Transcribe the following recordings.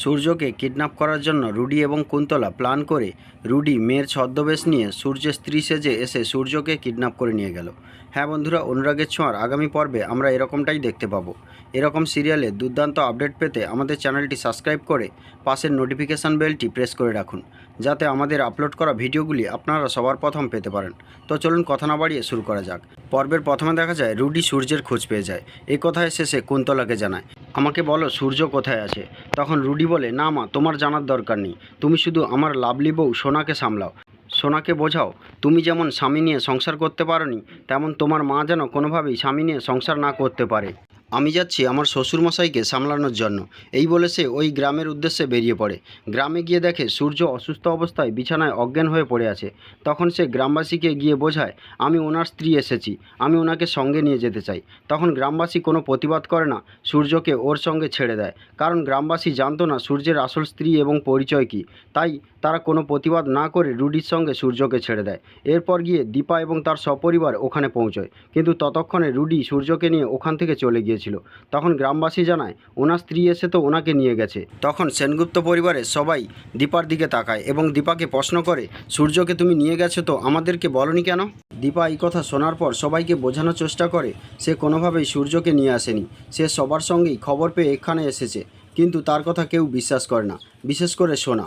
সূর্যকে কিডন্যাপ করার জন্য রুডি এবং কুন্তলা প্ল্যান করে রুডি মেয়ের ছদ্মবেশ নিয়ে সূর্যের স্ত্রী সেজে এসে সূর্যকে কিডন্যাপ করে নিয়ে গেল। হ্যাঁ বন্ধুরা, অনুরাগের ছোঁয়ার আগামী পর্বে আমরা এরকমটাই দেখতে পাবো। এরকম সিরিয়ালে দুর্দান্ত আপডেট পেতে আমাদের চ্যানেলটি সাবস্ক্রাইব করে পাশের নোটিফিকেশান বেলটি প্রেস করে রাখুন, যাতে আমাদের আপলোড করা ভিডিওগুলি আপনারা সবার প্রথম পেতে পারেন। তো চলুন কথা না বাড়িয়ে শুরু করা যাক। পর্বের প্রথমে দেখা যায়, রুডি সূর্যের খোঁজ পেয়ে যায়। এই কথায় শেষে কুন্তলাকে জানায়, আমাকে বলো সূর্য কোথায় আছে? তখন রুডি বলে, না মা, তোমার জানার দরকার নেই। তুমি শুধু আমার লাভলি বউ সোনাকে সামলাও। সোনাকে বোঝাও, তুমি যেমন স্বামী নিয়ে সংসার করতে পারোনি, তেমন তোমার মা যেন কোনোভাবেই স্বামী নিয়ে সংসার না করতে পারে। আমি যাচ্ছি আমার শ্বশুরমশাইকে সামলানোর জন্য। এই বলে সে ওই গ্রামের উদ্দেশ্যে বেরিয়ে পড়ে। গ্রামে গিয়ে দেখে সূর্য অসুস্থ অবস্থায় বিছানায় অজ্ঞান হয়ে পড়ে আছে। তখন সে গ্রামবাসীকে গিয়ে বোঝায়, আমি ওনার স্ত্রী এসেছি। আমি ওনাকে সঙ্গে নিয়ে যেতে চাই। তখন গ্রামবাসী কোনো প্রতিবাদ করে না, সূর্যকে ওর সঙ্গে ছেড়ে দেয়। কারণ গ্রামবাসী জানতো না সূর্যের আসল স্ত্রী এবং পরিচয় কী। তাই তারা কোনো প্রতিবাদ না করে রুডির সঙ্গে সূর্যকে ছেড়ে দেয়। এরপর গিয়ে দীপা এবং তার সপরিবার ওখানে পৌঁছয়। কিন্তু ততক্ষণে রুডি সূর্যকে নিয়ে ওখান থেকে চলে গিয়েছিল তখন গ্রামবাসী জানায়, ওনার স্ত্রী এসে তো ওনাকে নিয়ে গেছে। তখন সেনগুপ্ত পরিবারের সবাই দীপার দিকে তাকায় এবং দীপাকে প্রশ্ন করে, সূর্যকে তুমি নিয়ে গেছো তো, আমাদেরকে বলনি কেন? দীপা এই কথা শোনার পর সবাইকে বোঝানোর চেষ্টা করে, সে কোনোভাবেই সূর্যকে নিয়ে আসেনি। সে সবার সঙ্গেই খবর পেয়ে এখানে এসেছে, কিন্তু তার কথা কেউ বিশ্বাস করে না, বিশেষ করে সোনা।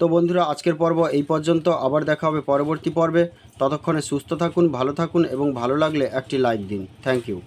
তো বন্ধুরা, আজকের পর্ব এই পর্যন্ত। আবার দেখা হবে পরবর্তী পর্বে। ততক্ষণে সুস্থ থাকুন, ভালো থাকুন এবং ভালো লাগলে একটি লাইক দিন। Thank you.